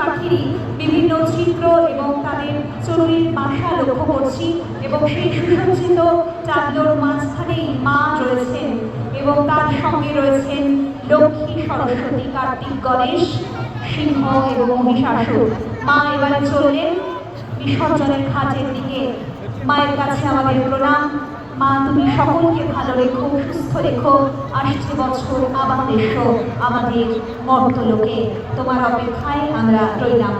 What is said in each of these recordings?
পাখিরই বিভিন্ন চিত্র এবং তাদের চরুরির বাসা লক্ষ্য করছি এবং সেই সুসজ্জিত চাঁদলোর মাঝখানেই মা রয়েছেন এবং তার সঙ্গে রয়েছেন লক্ষ্মী সরস্বতী, কার্তিক গণেশ, সিংহ এবং মহিষাসুর। মা এবারে চললেন, বিসর্জনের খাঁচের দিকে। মায়ের কাছে আমাদের প্রণাম। মা, তুমি সকলকে ভালো রেখো, সুস্থ রেখো আসছে বছর আবার এসো আমাদের মর্তলোকে। তোমার অপেক্ষায় আমরা রইলাম।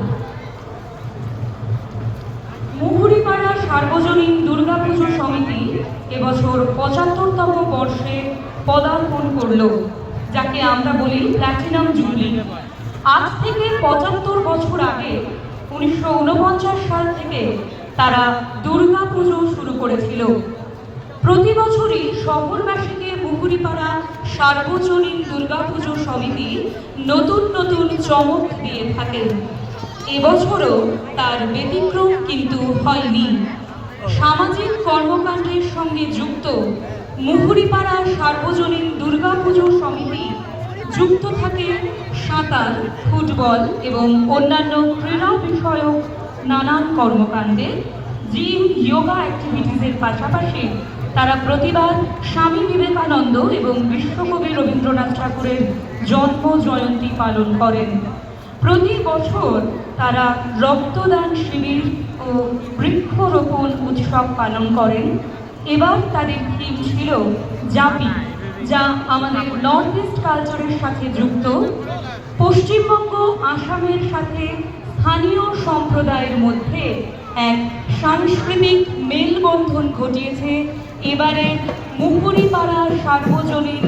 মুহুরিপাড়া সার্বজনীন দুর্গাপুজো সমিতি এবছর পঁচাত্তরতম বর্ষে পদার্পণ করল, যাকে আমরা বলি প্ল্যাটিনাম জুবলি। আজ থেকে পঁচাত্তর বছর আগে উনিশশো উনপঞ্চাশ সাল থেকে তারা দুর্গাপুজো শুরু করেছিল। প্রতি বছরই শহরবাসীকে মুহুরিপাড়া সার্বজনীন দুর্গাপুজো সমিতি নতুন নতুন চমক দিয়ে থাকেন। এবছরও তার ব্যতিক্রম কিন্তু হয়নি। সামাজিক কর্মকাণ্ডের সঙ্গে যুক্ত মুহুরিপাড়া সার্বজনীন দুর্গাপুজো সমিতি যুক্ত থাকে সাঁতার, ফুটবল এবং অন্যান্য ক্রীড়া বিষয়ক নানান কর্মকাণ্ডে। জিম, যোগা অ্যাক্টিভিটিসের পাশাপাশি তারা প্রতিবার স্বামী বিবেকানন্দ এবং বিশ্বকবি রবীন্দ্রনাথ ঠাকুরের জন্ম জয়ন্তী পালন করেন। প্রতি বছর তারা রক্তদান শিবির ও বৃক্ষরোপণ উৎসব পালন করেন। এবার তাদের থিম ছিল জাপি, যা আমাদের নর্থ ইস্ট কালচারের সাথে যুক্ত। পশ্চিমবঙ্গ, আসামের সাথে স্থানীয় সম্প্রদায়ের মধ্যে এক সাংস্কৃতিক মেলবন্ধন ঘটিয়েছে। এবারে মুহুরিপাড়া সার্বজনীন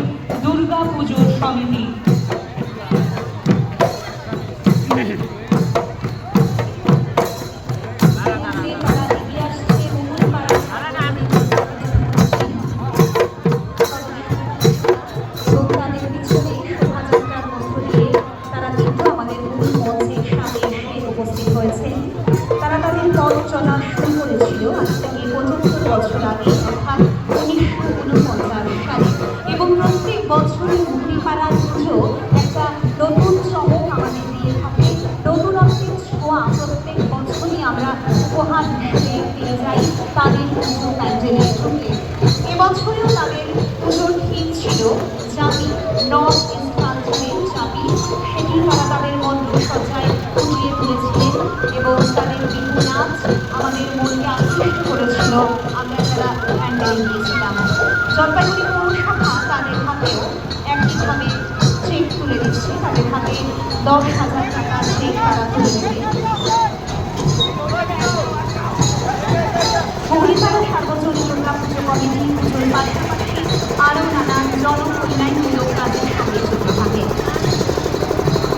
মুহুরিপাড়া একটা নতুন চমক আমাদের দিয়ে থাকে। নতুনত্বের ছোঁয়া প্রত্যেক বছরই আমরা উপহার হিসেবে পেয়ে যাই তাদের পুজো প্যান্ডেলের সঙ্গে এবছরেও তাদের পুজোর থিম ছিল জাপি নর্থ ইস্ট জাপি সেটি তারা তাদের মন্ত্রসজ্জায় ফুটিয়ে তুলেছিলেন এবং তাদের বিহু নাচ আমাদের মনকে আকৃষ্ট করেছিল। আমরা যারা প্যান্ডেলে গিয়েছিলাম। জলপাইগুড়ি তাদের হাতে দশ হাজার টাকা চেক তারা তুলে দেবে সার্বজনীন দুর্গা কমিটি